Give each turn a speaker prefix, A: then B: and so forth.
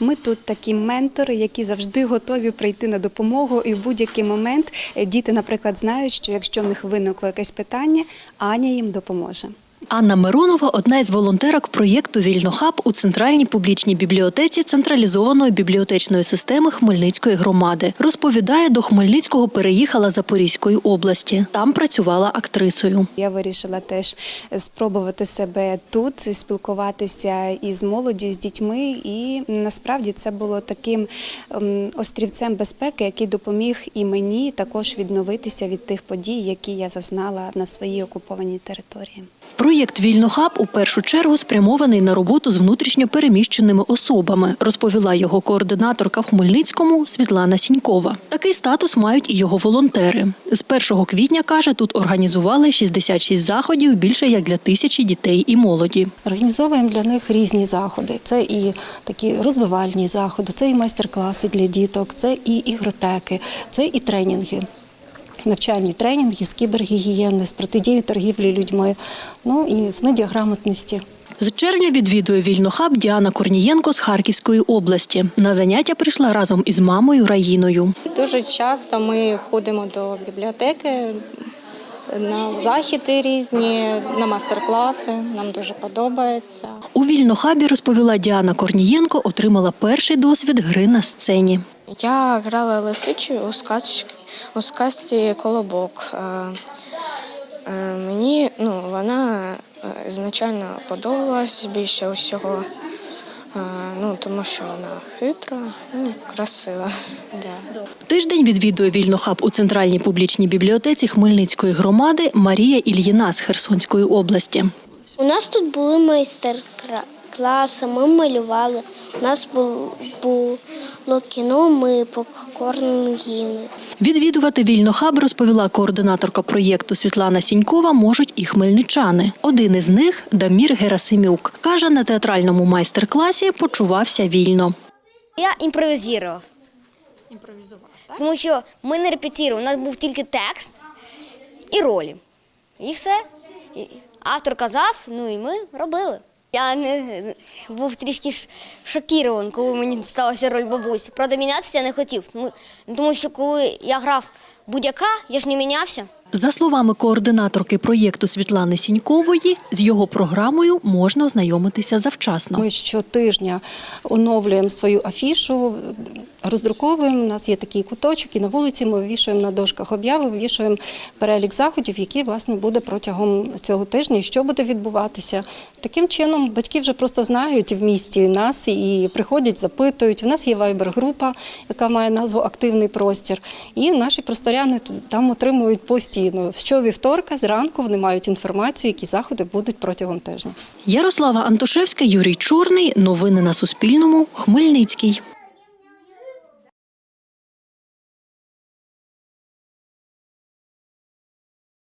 A: Ми тут такі ментори, які завжди готові прийти на допомогу, і в будь-який момент е, діти, наприклад, знають, що якщо в них виникло якесь питання, Аня їм допоможе.
B: Анна Миронова одна із волонтерок проєкту Вільнохаб у центральній публічній бібліотеці централізованої бібліотечної системи Хмельницької громади. Розповідає, до Хмельницького переїхала Запорізької області. Там працювала актрисою.
A: Я вирішила теж спробувати себе тут, спілкуватися із молоддю, з дітьми. І насправді це було таким ем, острівцем безпеки, який допоміг і мені також відновитися від тих подій, які я зазнала на своїй окупованій території.
B: Проєкт Вільнохаб у першу чергу спрямований на роботу з внутрішньо переміщеними особами, розповіла його координаторка в Хмельницькому Світлана Сінькова. Такий статус мають і його волонтери. З 1 квітня каже, тут організували 66 заходів більше як для тисячі дітей і молоді.
C: Організовуємо для них різні заходи. Це і такі розвивальні заходи, це і майстер-класи для діток, це і ігротеки, це і тренінги. Навчальні тренінги з кібергігієни, з протидії торгівлі людьми, ну і з медіаграмотності.
B: З червня відвідує Вільнохаб Діана Корнієнко з Харківської області. На заняття прийшла разом із мамою Раїною.
D: Дуже часто ми ходимо до бібліотеки на західи різні, на майстер-класи. Нам дуже подобається.
B: У Вільнохабі розповіла Діана Корнієнко, отримала перший досвід гри на сцені.
D: Я грала лисичу у сказці, у сказці Колобок. Е, е, Мені ну, вона е, звичайно подобалась більше усього, ну, тому що вона хитра ну, і красива. Да.
B: Тиждень відвідує Вільнохаб у центральній публічній бібліотеці Хмельницької громади Марія Ільїна з Херсонської області.
E: У нас тут були майстер-класи, ми малювали. У нас було кіно, ми попкорн їли.
B: Відвідувати Вільнохаб, розповіла координаторка проєкту Світлана Сінькова, можуть і хмельничани. Один із них Дамір Герасимюк. Каже, на театральному майстер-класі почувався вільно.
F: Я імпровізував. Імпровізував, так? Тому що ми не репетували, у нас був тільки текст і ролі. І все. Автор казав, ну і ми робили. Я не був трішки шокірований, коли мені сталася роль бабусі. Правда, мінятися я не хотів. Тому що коли я грав будь-яка, я ж не мінявся.
B: За словами координаторки проєкту Світлани Сінькової, з його програмою можна ознайомитися завчасно.
C: Ми щотижня оновлюємо свою афішу, роздруковуємо. У нас є такий куточок, і на вулиці ми вивішуємо на дошках обяви, вивішуємо перелік заходів, які власне буде протягом цього тижня що буде відбуватися. Таким чином, батьки вже просто знають в місті нас і приходять, запитують. У нас є вайбер-група, яка має назву Активний простір. І наші просторяни там отримують постійно. Щовівторка зранку вони мають інформацію, які заходи будуть протягом тижня.
B: Ярослава Антошевська, Юрій Чорний. Новини на Суспільному. Хмельницький.